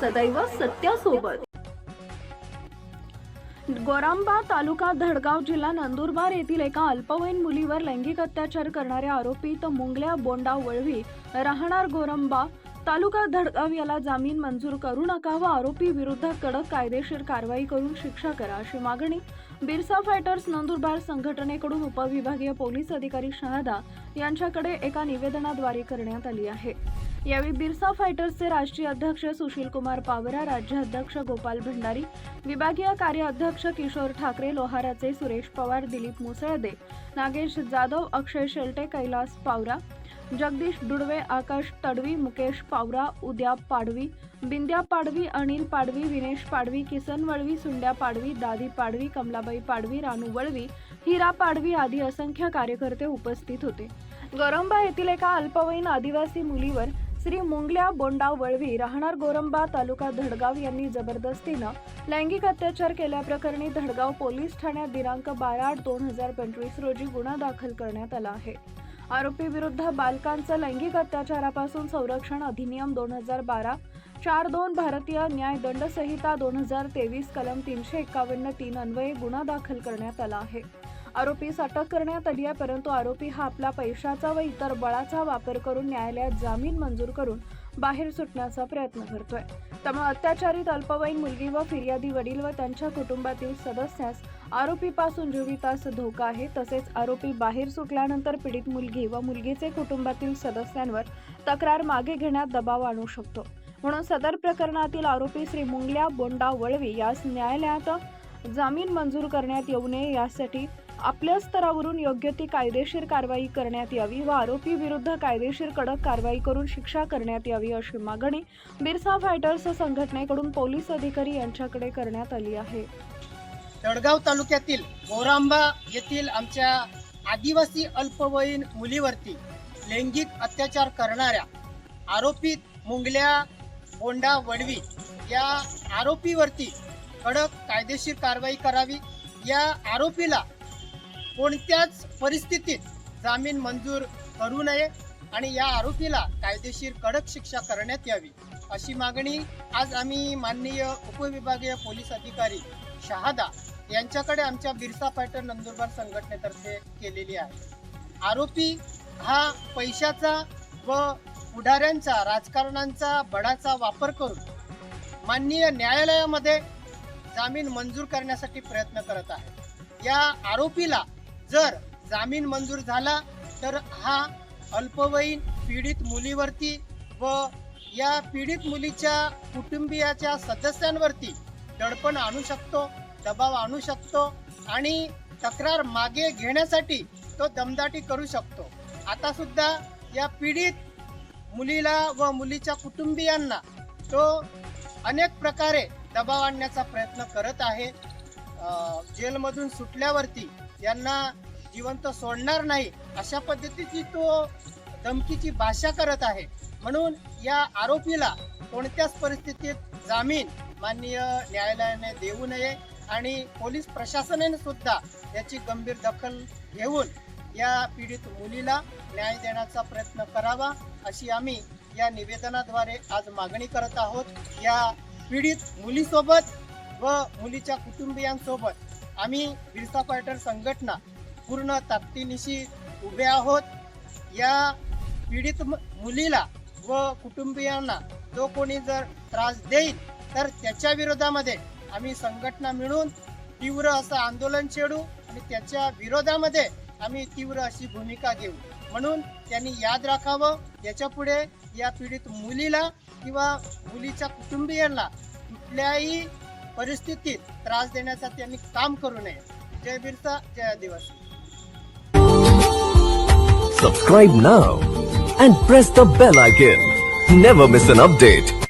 सदैव सत्यासोबत. गोरांबा तालुका धडगाव जिल्हा नंदुरबार येथील एका अल्पवयीन मुलीवर लैंगिक अत्याचार करणाऱ्या आरोपीत मुंगल्या बोंडा वळवी राहणार गोरंबा तालुका धडगाव याला जामीन मंजूर करू नका व आरोपी विरुद्ध कडक कायदेशीर कारवाई करून शिक्षा करा अशी मागणी बिरसा फायटर्स नंदुरबार संघटनेकडून उपविभागीय पोलीस अधिकारी शहादा यांच्याकडे एका निवेदनाद्वारे करण्यात आली आहे. यावेळी बिरसा फायटर्सचे राष्ट्रीय अध्यक्ष सुशील कुमार पावरा राज्याध्यक्ष गोपाल भंडारी विभागीय कार्याध्यक्ष किशोर ठाकरे लोहाराचे सुरेश पवार दिलीप मुसळदे नागेश जाधव अक्षय शेलटे कैलास पावरा जगदीश डुडवे आकाश तडवी मुकेश पावरा उद्या पाडवी बिंद्या पाडवी अनिल पाडवी विनेश पाडवी किसन वळवी सुंड्या पाडवी दादी पाडवी कमलाबाई पाडवी रानू वळवी हिरा पाडवी आदी असंख्य कार्यकर्ते उपस्थित होते. गोरंबा येथील एका अल्पवयीन आदिवासी मुलीवर श्री मुंगल्या बोंडा वळवी राहणार गोरंबा तालुका धडगाव यांनी जबरदस्तीनं लैंगिक अत्याचार केल्याप्रकरणी धडगाव पोलीस ठाण्यात दिनांक बारा आठ दोन हजार पंचवीस रोजी गुन्हा दाखल करण्यात आला आहे. आरोपी विरुद्ध बालकांचं लैंगिक अत्याचारापासून संरक्षण अधिनियम दोन हजार बारा चार दोन भारतीय न्याय दंड संहिता दोन हजार तेवीस कलम तीनशे एकावन्न तीन अन्वये गुन्हा दाखल करण्यात आला आहे. आरोपीस अटक करण्यात आली आहे परंतु आरोपी हा आपला पैशाचा व इतर बळाचा वापर करून न्यायालयात जामीन मंजूर करून बाहेर सुटण्याचा प्रयत्न करतोय. त्यामुळे अत्याचारित अल्पवयीन मुलगी व फिर्यादी वडील व त्यांच्या कुटुंबातील सदस्यास आरोपीपासून जीवितास धोका आहे. तसेच आरोपी बाहेर सुटल्यानंतर पीडित मुलगी व मुलगीचे कुटुंबातील सदस्यांवर तक्रार मागे घेण्यात दबाव आणू शकतो. म्हणून सदर प्रकरणातील आरोपी श्री मुंगल्या बोंडा वळवी यास न्यायालयात जामीन मंजूर करण्यात येऊ नये यासाठी आपल्या स्तरावरून योग्य ती कायदेशीर कारवाई करण्यात यावी व आरोपी विरुद्ध कायदेशीर कडक कारवाई करून शिक्षा करण्यात यावी अशी मागणी बिरसा फायटर्स संघटनेकडून पोलीस अधिकारी यांच्याकडे करण्यात आली आहे. तळगाव तालुक्यातील गोरांबा येथील आमच्या आदिवासी अल्पवयीन मुलीवरती लैंगिक अत्याचार करणाऱ्या आरोपीत मुंगल्या बोंडा वडवी या आरोपीवरती कडक कायदेशीर कारवाई करावी. या आरोपीला कोणत्याच परिस्थितीत जामीन मंजूर करू नये आणि या आरोपीला कायदेशीर कडक शिक्षा करण्यात यावी अशी मागणी आज आम्ही माननीय उपविभागीय पोलीस अधिकारी शहादा यांच्याकडे आमच्या बिरसा पॅटर्न नंदुरबार संघटनेतर्फे केलेली आहे. आरोपी हा पैशाचा व पुढाऱ्यांचा राजकारणांचा बडाचा वापर करून माननीय न्यायालयामध्ये जामीन मंजूर करण्यासाठी प्रयत्न करत आहे. या आरोपीला जर जामीन मंजूर झाला तर हा अल्पवयीन पीडित मुलीवरती व या पीडित मुलीच्या कुटुंबियाच्या सदस्यांवरती दडपण आणू शकतो दबाव आणू शकतो आणि तक्रार मागे घेण्यासाठी तो दमदाटी करू शकतो. आता सुद्धा या पीडित मुलीला व मुलीच्या कुटुंबियांना तो अनेक प्रकारे दबाव आणण्याचा प्रयत्न करत आहे. जेलमधून सुटल्यावरती यांना जिवंत सोडणार नाही अशा पद्धतीची तो धमकीची भाषा करत आहे. म्हणून या आरोपीला कोणत्याच परिस्थितीत जामीन माननीय न्यायालयाने देऊ नये आणि पोलीस प्रशासनाने सुद्धा याची गंभीर दखल घेऊन या पीडित मुलीला न्याय देण्याचा प्रयत्न करावा अशी आम्ही या निवेदनाद्वारे आज मागणी करत आहोत. या पीडित मुलीसोबत व मुलीच्या कुटुंबियांसोबत आम्ही बिरसा क्वार्टर संघटना पूर्ण ताकदीनिशी उभे आहोत. या पीडित मुलीला व कुटुंबियांना जो कोणी जर त्रास देईल तर त्याच्या विरोधामध्ये आम्ही संघटना मिळून तीव्र असं आंदोलन छेडू आणि त्याच्या विरोधामध्ये आम्ही तीव्र अशी भूमिका घेऊ. म्हणून त्यांनी याद राखावं. याच्यापुढे या पीडित मुलीला किंवा मुलीच्या कुटुंबियांना कुठल्याही परिस्थितीत त्रास देण्याचा त्यांनी काम करू नये जय बिरसा जय आदिवासी Subscribe now and press the bell icon. Never miss an update.